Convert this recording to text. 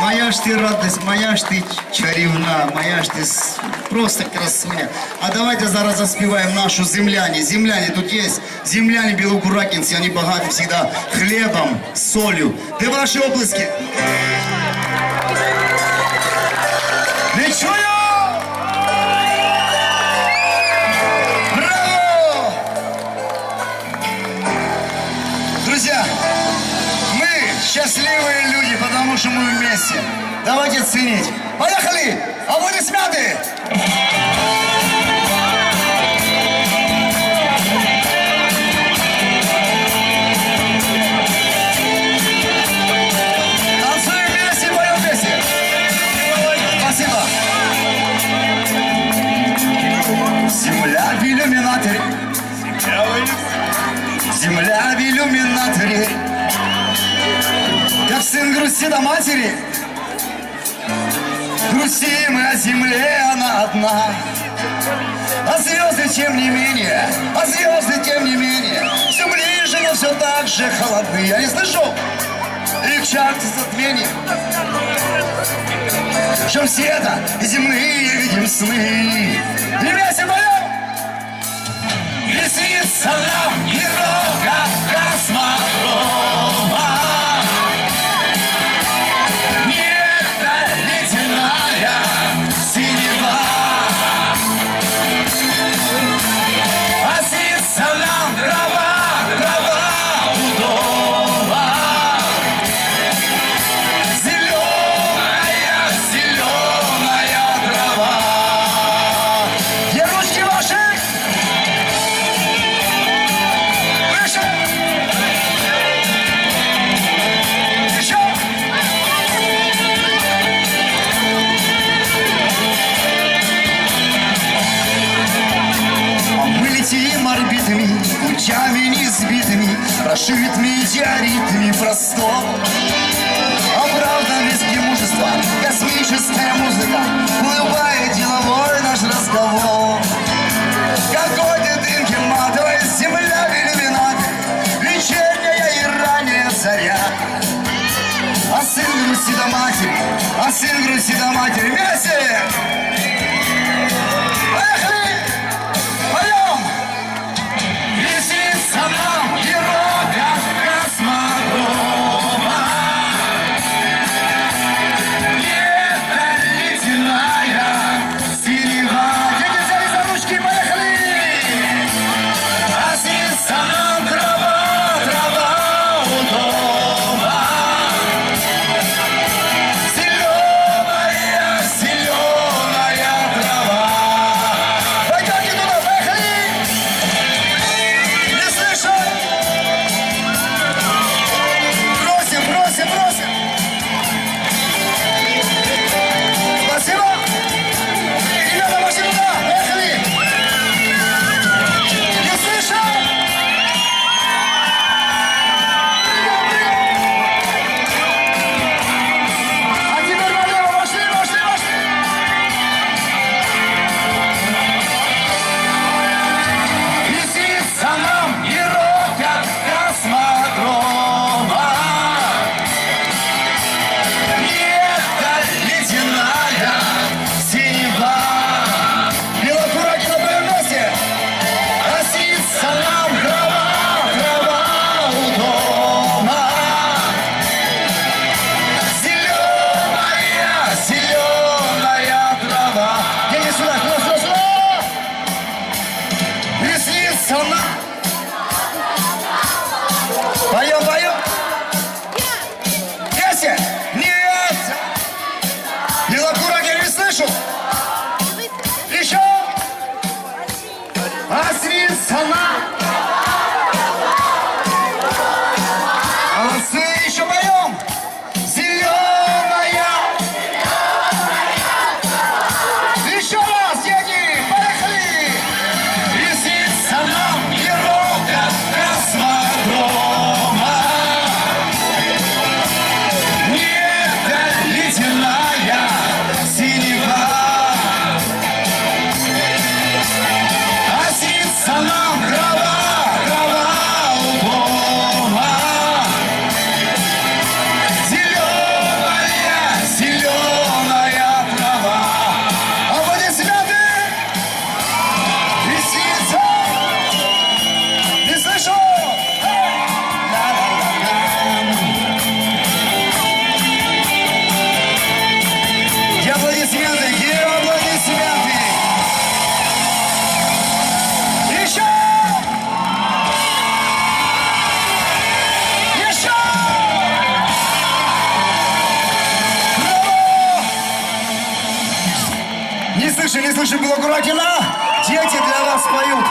Моя ж ты радость, моя ж ты чарівна, моя ж ты с- просто красуня. А давайте зараз заспіваємо нашу земляне. Земляне тут есть. Земляне белокуракинцы, они богаты всегда хлебом, солью. Де ваші оплески? Не чую! Давайте ценить. Поехали! Аплодисменты! Земля в иллюминаторе. Земля в иллюминаторе. Как сын грустит о матери. Грустим о земле, она одна. А звезды тем не менее, а звезды тем не менее, все ближе, но все так же холодны. Я не слышу их чарты затмения. Чем света земные видим сны. И вместе поем! Лисица нам Летим орбитами, путями несбитыми, Прошит метеоритами простор. Правда виски мужества, космическая музыка, Улыбает деловой наш разговор. Какой ты дымки матовой, земля в иллюминате, Вечерняя и ранняя заря. А сын грустит о матери, а сын грустит о матери. Вместе! аплодисменты, герои аплодисменты! Еще! Еще! Браво! Не слышу, не слышу, было аккуратно! Дети для вас поют!